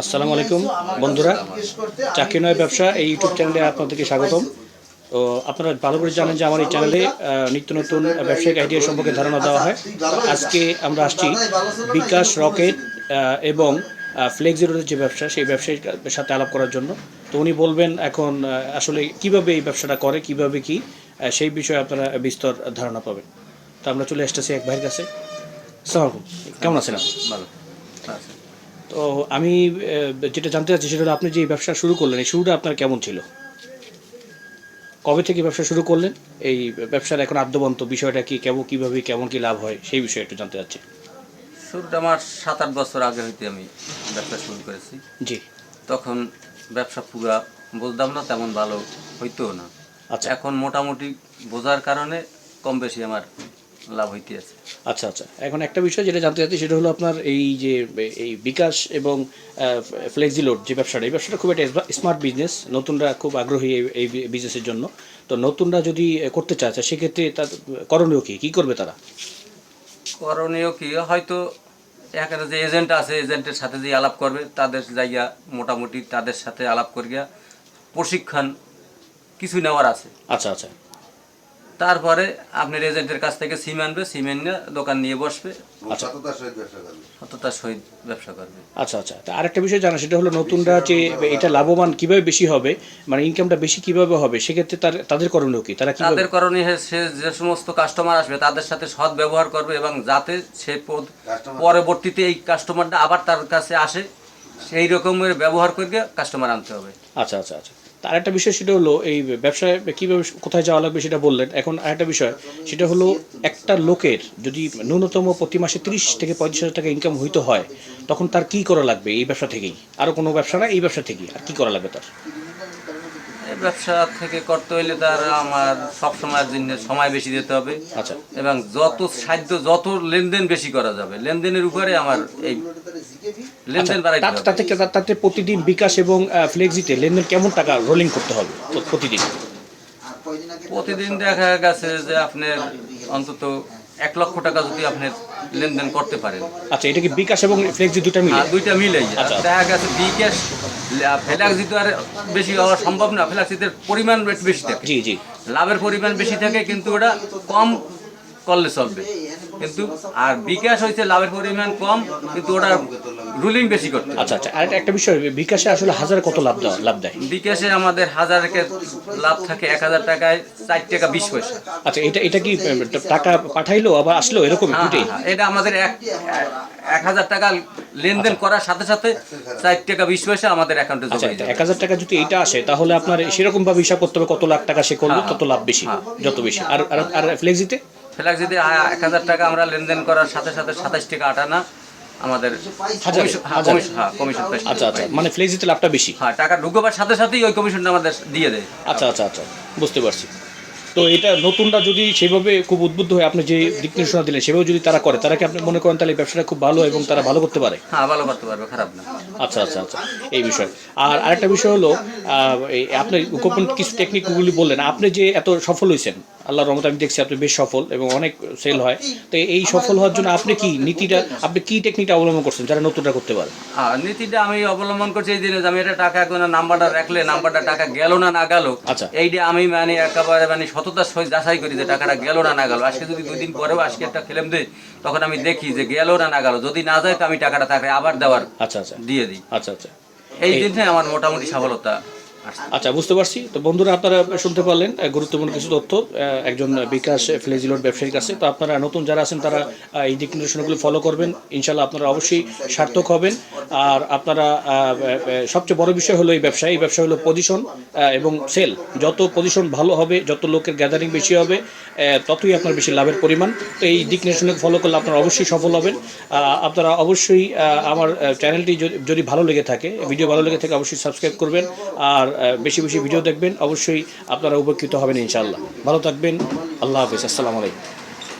আসসালামু আলাইকুম, বন্ধুরা। চাকরি নয় ব্যবসা এই ইউটিউব চ্যানেলে আপনাদেরকে স্বাগতম। তো আপনারা ভালো করে জানেন যে আমার এই চ্যানেলে নিত্য নতুন ব্যবসায়িক আইডিয়া সম্পর্কে ধারণা দেওয়া হয়। আজকে আমরা আসছি বিকাশ রকেট এবং ফ্লেক্সিরোদের যে ব্যবসা, সেই ব্যবসায়ীর সাথে আলাপ করার জন্য। তো উনি বলবেন এখন আসলে কীভাবে এই ব্যবসাটা করে, কীভাবে কি সেই বিষয়ে আপনারা বিস্তর ধারণা পাবেন। তো আমরা চলে আসতেছি এক ভাইয়ের কাছে। আলাইকুম। কেমন আছেন ভালো। আচ্ছা। তো আমি যেটা জানতে চাচ্ছি সেটা হলো আপনি যে ব্যবসা শুরু করলেন এই শুরুটা আপনার কেমন ছিল? কবে থেকে ব্যবসা শুরু করলেন? এই ব্যবসার এখন আদ্যবন্ত বিষয়টা কি কেমন কীভাবে কেমন কি লাভ হয় সেই বিষয়ে একটু জানতে চাচ্ছি। শুরুটা আমার সাত আট বছর আগে হইতে আমি ব্যবসা শুরু করেছি। জি। তখন ব্যবসা পুরা বুঝতাম না তেমন ভালো হইতো না। আচ্ছা। এখন মোটামুটি বোঝার কারণে কম বেশি আমার লাভ হইতে আছে। আচ্ছা আচ্ছা। এখন একটা বিষয় যেটা জানতে চাচ্ছি সেটা হলো আপনার এই যে এই বিকাশ এবং ফ্লেক্সিলোড যে ব্যবসাটা এই ব্যবসাটা খুব একটা স্মার্ট বিজনেস নতুনরা খুব আগ্রহী এই- এই বিজনেসের জন্য। তো নতুনরা যদি করতে চায় সেক্ষেত্রে তার করণীয় কী? কী করবে তারা? করণীয় কী? হয়তো একটা যে এজেন্ট আছে এজেন্টের সাথে যে আলাপ করবে তাদের জায়গা মোটামুটি তাদের সাথে আলাপ করিয়া প্রশিক্ষণ কিছু নেওয়ার আছে। আচ্ছা আচ্ছা। তারপরে আপনার এজেন্টের কাছ থেকে সিম আনবে সিমেন্ট নিয়ে দোকান নিয়ে বসবে। আচ্ছা। সততার সহিত ব্যবসা করবে। আচ্ছা আচ্ছা। তা আরেকটা বিষয় জানা সেটা হলো নতুনরা যে এটা লাভবান কীভাবে বেশি হবে মানে ইনকামটা বেশি কীভাবে হবে সেক্ষেত্রে তার তাদের করণীয় কি? তারা তাদের করণীয় সে যে সমস্ত কাস্টমার আসবে তাদের সাথে সৎ ব্যবহার করবে এবং যাতে সে পদ- পরবর্তীতে এই কাস্টমারটা আবার তার কাছে আসে সেই রকমের ব্যবহার করে কাস্টমার আনতে হবে। আচ্ছা আচ্ছা আচ্ছা। তা একটা বিষয় সেটা হলো এই ব্যবসায় কীভাবে কোথায় যাওয়া লাগবে সেটা বললেন। এখন আরেকটা বিষয়, সেটা হলো একটা লোকের যদি ন্যূনতম প্রতি মাসে তিরিশ থেকে পঁয়ত্রিশ হাজার টাকা ইনকাম হইতে হয়, তখন তার কী করা লাগবে এই ব্যবসা থেকেই? আরও কোনো ব্যবসা না এই ব্যবসা থেকেই? আর কী করা লাগবে তার? ব্যবসা থেকে করতে হইলে তার আমার সব সময়ের জন্য সময় বেশি দিতে হবে। আচ্ছা। এবং যত সাধ্য যত লেনদেন বেশি করা যাবে লেনদেনের উপরে আমার এই লেনদেন বাড়াইতে তাতে হবে। তাতে- তাতে প্রতিদিন বিকাশ এবং ফ্লেক্সিতে লেনদেন কেমন টাকা রোলিং করতে হবে প্রতিদিন? প্রতিদিন দেখা গেছে যে আপনার অন্তত এক লক্ষ টাকা যদি আপনি লেনদেন করতে পারেন। আচ্ছা এটা কি বিকাশ এবং ফ্লেক্সি দুটা মিলে? দুইটা মিলে। আচ্ছা। দেখা গেছে বিকাশ ফ্লেক্সি তো আর বেশি হওয়া সম্ভব না ফ্লেক্সিদের পরিমাণ বেশি থাকে। জি জি। লাভের পরিমাণ বেশি থাকে কিন্তু ওটা কম করলে চলবে। কিন্তু আর বিকাশ হয়েছে লাভের পরিমাণ কম কিন্তু ওটা রুলিং বেশি করতে। আচ্ছা আচ্ছা আর একটা বিষয় বিকাশে আসলে হাজারে কত লাভ দেওয়া লাভ দেয়? বিকাশে আমাদের হাজারকে লাভ থাকে এক হাজার টাকায় চার টাকা বিশ পয়সা। আচ্ছা এটা এটা কি টাকা পাঠাইলো আবার আসলো এরকম হ্যাঁ, দুটোই? হ্যাঁ, এটা আমাদের এক এক হাজার টাকা লেনদেন করার সাথে সাথে চার টাকা বিশ পয়সা আমাদের অ্যাকাউন্টে আচ্ছা জমা এটা এক হাজার টাকা যদি এটা আসে তাহলে আপনার সেরকম ভাবে হিসাব করতে হবে কত লাখ টাকা সে করল হ্যাঁ, তত লাভ বেশি যত বেশি। আর আর- আর ফ্লেক্সিতে ফ্ল্যাক্সিতে এক হাজার টাকা আমরা লেনদেন করার সাথে সাথে সাতাশ টাকা আটানা আমাদের কমিশন হ্যাঁ, হ্যাঁ। আচ্ছা আচ্ছা মানে ফ্লেক্সিতে লাভটা বেশি? হ্যাঁ টাকা ঢুকবার সাথে সাথেই ওই কমিশনটা আমাদের দিয়ে দেয়। আচ্ছা আচ্ছা আচ্ছা বুঝতে পারছি। তো এটা নতুনরা যদি সেভাবে খুব উদ্বুদ্ধ হয়ে আপনি যে দিক নির্দেশনা দিলেন সেভাবে যদি তারা করে তারা কি আপনি মনে করেন তাহলে ব্যবসাটা খুব ভালো এবং তারা ভালো করতে পারে? হ্যাঁ ভালো করতে পারবে খারাপ না। আচ্ছা আচ্ছা আচ্ছা এই বিষয়। আর আরেকটা বিষয় হলো আপনি গোপন কিছু টেকনিকগুলি বললেন আপনি যে এত সফল হয়েছেন আল্লাহর রহমতে আমি দেখছি আপনি বেশ সফল এবং অনেক সেল হয়। তো এই সফল হওয়ার জন্য আপনি কি নীতিটা আপনি কি টেকনিকটা অবলম্বন করছেন যারা নতুনরা করতে পারে? নীতিটা আমি অবলম্বন করছি এই জিনিস আমি এটা টাকা কোনো নাম্বারটা রাখলে নাম্বারটা টাকা গেল না না গেল আচ্ছা। এইটা আমি মানে একেবারে মানে সততার সহিত যাচাই করি যে টাকাটা গেল না না গেল। আজকে যদি দুই দিন পরেও আজকে একটা ফিল্ম দিই তখন আমি দেখি যে গেল না না গেল। যদি না যায় তো আমি টাকাটা তাকে আবার দেওয়ার আচ্ছা আচ্ছা। দিয়ে দিই। আচ্ছা আচ্ছা। এই দিনে আমার মোটামুটি সফলতা আচ্ছা বুঝতে পারছি। তো বন্ধুরা, আপনারা শুনতে পারলেন গুরুত্বপূর্ণ কিছু তথ্য। একজন বিকাশ ফ্লেজিলোড ব্যবসায়ীর কাছে। তো আপনারা নতুন যারা আছেন, তারা এই দিক নির্দেশনাগুলো ফলো করবেন। ইনশাল্লাহ আপনারা অবশ্যই সার্থক হবেন। আর আপনারা সবচেয়ে বড় বিষয় হলো এই ব্যবসা। এই ব্যবসা হলো পজিশন এবং সেল যত পজিশন ভালো হবে, যত লোকের গ্যাদারিং বেশি হবে ততই আপনার বেশি লাভের পরিমাণ। তো এই দিক নির্দেশনা ফলো করলে আপনারা অবশ্যই সফল হবেন। আপনারা অবশ্যই আমার চ্যানেলটি যদি- ভালো লেগে থাকে ভিডিও ভালো লেগে থাকে, অবশ্যই সাবস্ক্রাইব করবেন। আর বেশি বেশি ভিডিও দেখবেন। অবশ্যই আপনারা উপকৃত হবেন ইনশাআল্লাহ। ভালো থাকবেন। আল্লাহ হাফিজ। আসসালামু আলাইকুম।